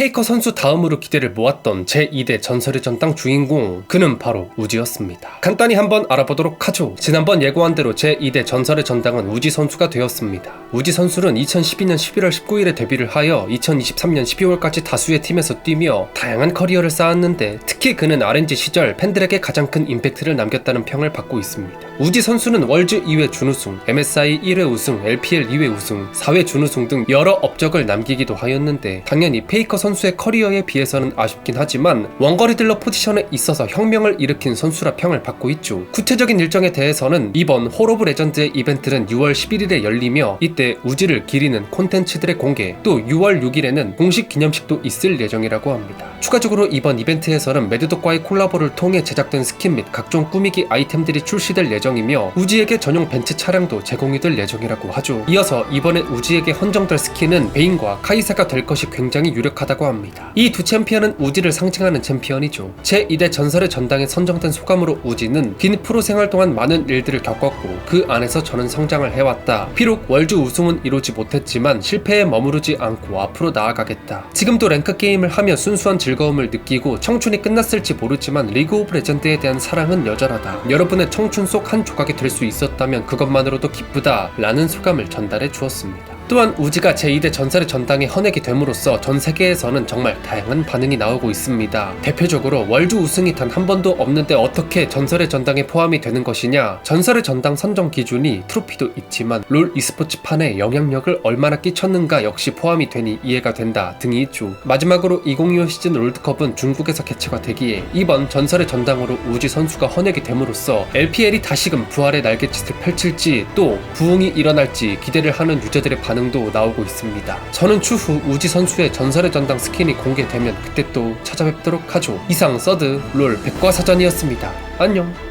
페이커 선수 다음으로 기대를 모았던 제2대 전설의 전당 주인공 그는 바로 우지였습니다. 간단히 한번 알아보도록 하죠. 지난번 예고한 대로 제2대 전설의 전당은 우지 선수가 되었습니다. 우지 선수는 2012년 11월 19일에 데뷔를 하여 2023년 12월까지 다수의 팀에서 뛰며 다양한 커리어를 쌓았는데 특히 그는 RNG 시절 팬들에게 가장 큰 임팩트를 남겼다는 평을 받고 있습니다. 우지 선수는 월즈 2회 준우승, MSI 1회 우승, LPL 2회 우승, 4회 준우승 등 여러 업적을 남기기도 하였는데 당연히 페이커 선수 의 커리어에 비해서는 아쉽긴 하지만 원거리 딜러 포지션에 있어서 혁명을 일으킨 선수라 평을 받고 있죠. 구체적인 일정에 대해서는 이번 홀 오브 레전드의 이벤트는 6월 11일에 열리며 이때 우지를 기리는 콘텐츠들의 공개 또 6월 6일에는 공식 기념식도 있을 예정이라고 합니다. 추가적으로 이번 이벤트에서는 매드독과의 콜라보를 통해 제작된 스킨 및 각종 꾸미기 아이템들이 출시될 예정이며 우지에게 전용 벤츠 차량도 제공이 될 예정이라고 하죠. 이어서 이번에 우지에게 헌정될 스킨은 베인과 카이사가 될 것이 굉장히 유력하다고 합니다. 이 두 챔피언은 우지를 상징하는 챔피언이죠. 제2대 전설의 전당에 선정된 소감으로 우지는 긴 프로 생활 동안 많은 일들을 겪었고 그 안에서 저는 성장을 해왔다. 비록 월드 우승은 이루지 못했지만 실패에 머무르지 않고 앞으로 나아가겠다. 지금도 랭크 게임을 하며 순수한 즐거움을 느끼고 청춘이 끝났을지 모르지만 리그 오브 레전드에 대한 사랑은 여전하다. 여러분의 청춘 속 한 조각이 될 수 있었다면 그것만으로도 기쁘다. 라는 소감을 전달해 주었습니다. 또한 우지가 제2대 전설의 전당에 헌액이 됨으로써 전 세계에서는 정말 다양한 반응이 나오고 있습니다. 대표적으로 월드 우승이 단 한 번도 없는데 어떻게 전설의 전당에 포함이 되는 것이냐? 전설의 전당 선정 기준이 트로피도 있지만 롤 e스포츠판에 영향력을 얼마나 끼쳤는가 역시 포함이 되니 이해가 된다 등이 있죠. 마지막으로 2025 시즌 롤드컵은 중국에서 개최가 되기에 이번 전설의 전당으로 우지 선수가 헌액이 됨으로써 LPL이 다시금 부활의 날갯짓을 펼칠지 또 부흥이 일어날지 기대를 하는 유저들의 반응도 나오고 있습니다. 저는 추후 우지 선수의 전설의 전당 스킨이 공개되면 그때 또 찾아뵙도록 하죠. 이상 서드 롤 백과사전이었습니다. 안녕.